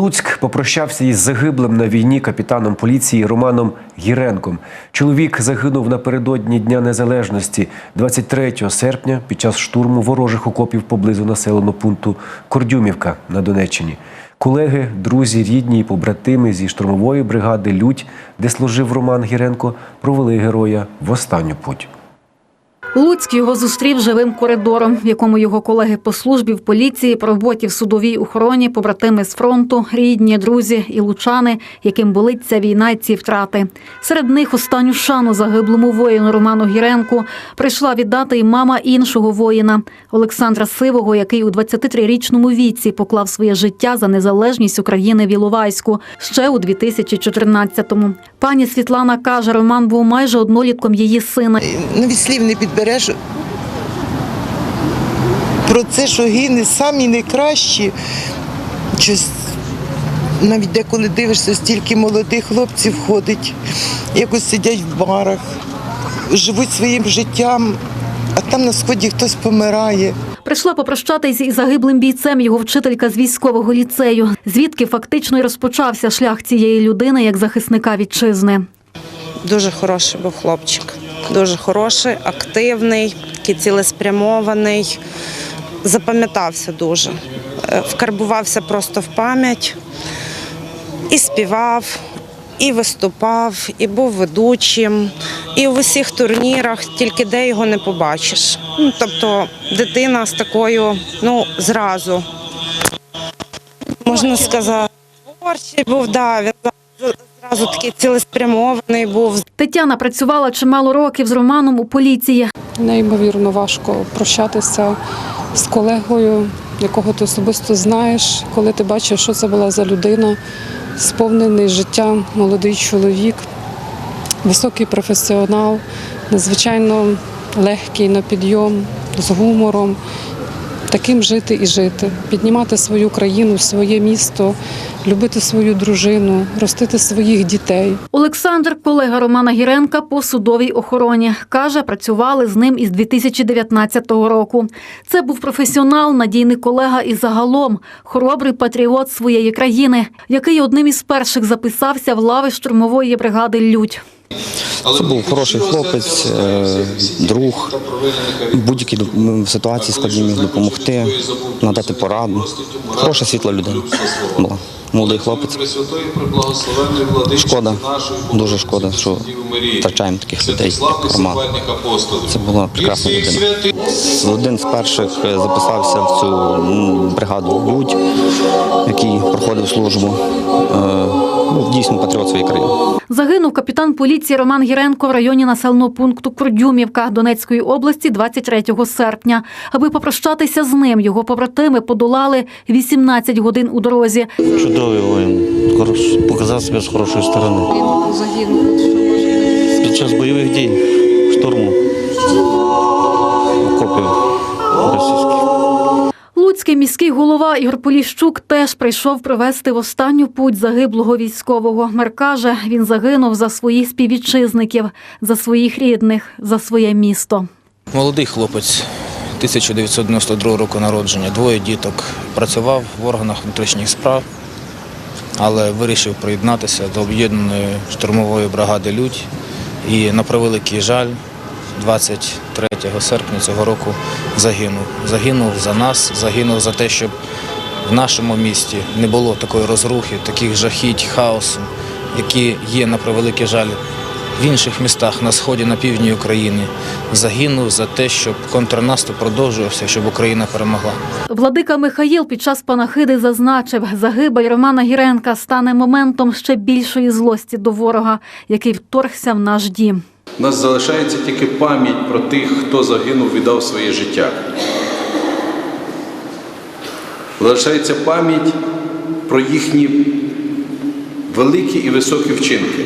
Луцьк попрощався із загиблим на війні капітаном поліції Романом Гіренком. Чоловік загинув напередодні Дня Незалежності 23 серпня під час штурму ворожих окопів поблизу населеного пункту Кордюмівка на Донеччині. Колеги, друзі, рідні і побратими зі штурмової бригади Людь, де служив Роман Гіренко, провели героя в останню путь. Луцьк його зустрів живим коридором, в якому його колеги по службі в поліції, по роботі в судовій охороні, побратими з фронту, рідні, друзі і лучани, яким болить ця війна і ці втрати. Серед них останню шану загиблому воїну Роману Гіренку прийшла віддати і мама іншого воїна Олександра Сивого, який у 23-річному віці поклав своє життя за незалежність України в Іловайську ще у 2014-му. Пані Світлана каже, Роман був майже однолітком її сина. навіть слів не підбереш про це, що гине самі найкращі. Щось навіть деколи дивишся, стільки молодих хлопців ходить, якось сидять в барах, живуть своїм життям, а там на сході хтось помирає. Прийшла попрощатись із загиблим бійцем його вчителька з військового ліцею, звідки фактично й розпочався шлях цієї людини як захисника вітчизни. Дуже хороший був хлопчик. Дуже хороший, активний, такий цілеспрямований. Запам'ятався дуже. Е, Вкарбувався просто в пам'ять. І співав, і виступав, і був ведучим, і в усіх турнірах, тільки де його не побачиш. Ну, тобто дитина з такою, ну, зразу, можна сказати, творчий був, да, він зразу такий цілеспрямований був, Тетяна працювала чимало років з Романом у поліції. Неймовірно важко прощатися з колегою, якого ти особисто знаєш, коли ти бачиш, що це була за людина, сповнений життя, молодий чоловік, високий професіонал, надзвичайно легкий на підйом, з гумором. Таким жити і жити, піднімати свою країну, своє місто, любити свою дружину, ростити своїх дітей. Олександр, колега Романа Гіренка по судовій охороні, каже, працювали з ним із 2019 року. Це був професіонал, надійний колега і загалом хоробрий патріот своєї країни, який одним із перших записався в лави штурмової бригади Людь. Це був хороший хлопець, е, друг. Доп- ситуації складній міг допомогти, надати пораду. Хороша світла людина була. Молодий хлопець. Шкода, дуже шкода, що втрачаємо таких людей, як Роман. Це була прекрасна людина. Один з перших е, записався в цю бригаду Будь, який проходив службу. Дійсно патріот своєї країни. Загинув капітан поліції Роман Гіренко в районі населеного пункту Курдюмівка Донецької області 23 серпня. Аби попрощатися з ним, його побратими подолали 18 годин у дорозі. Чудовий воїн, показав себе з хорошої сторони. Він загинув. Під час бойових дій, штурму голова Ігор Поліщук теж прийшов провести в останню путь загиблого військового. Мер каже, він загинув за своїх співвітчизників, за своїх рідних, за своє місто. Молодий хлопець 1992 року народження, двоє діток. Працював в органах внутрішніх справ, але вирішив приєднатися до об'єднаної штурмової бригади Людь. І на превеликий жаль, 23 серпня цього року загинув. Загинув за нас, загинув за те, щоб в нашому місті не було такої розрухи, таких жахіть, хаосу, які є на превеликий жаль в інших містах на сході, на півдні України. Загинув за те, щоб контрнаступ продовжувався, щоб Україна перемогла. Владика Михаїл під час панахиди зазначив, загибель Романа Гіренка стане моментом ще більшої злості до ворога, який вторгся в наш дім. У нас залишається тільки пам'ять про тих, хто загинув, віддав своє життя. Залишається пам'ять про їхні великі і високі вчинки.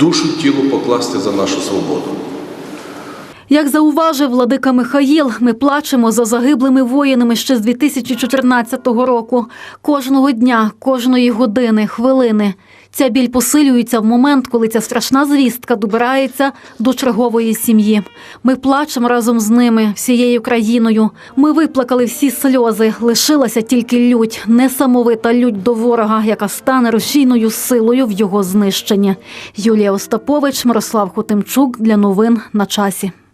Душу тілу покласти за нашу свободу. Як зауважив владика Михаїл, ми плачемо за загиблими воїнами ще з 2014 року. Кожного дня, кожної години, хвилини Ця біль посилюється в момент, коли ця страшна звістка добирається до чергової сім'ї. Ми плачемо разом з ними, всією країною. Ми виплакали всі сльози. Лишилася тільки лють, несамовита лють до ворога, яка стане рушійною силою в його знищенні. Юлія Остапович, Мирослав Хотимчук для новин на часі.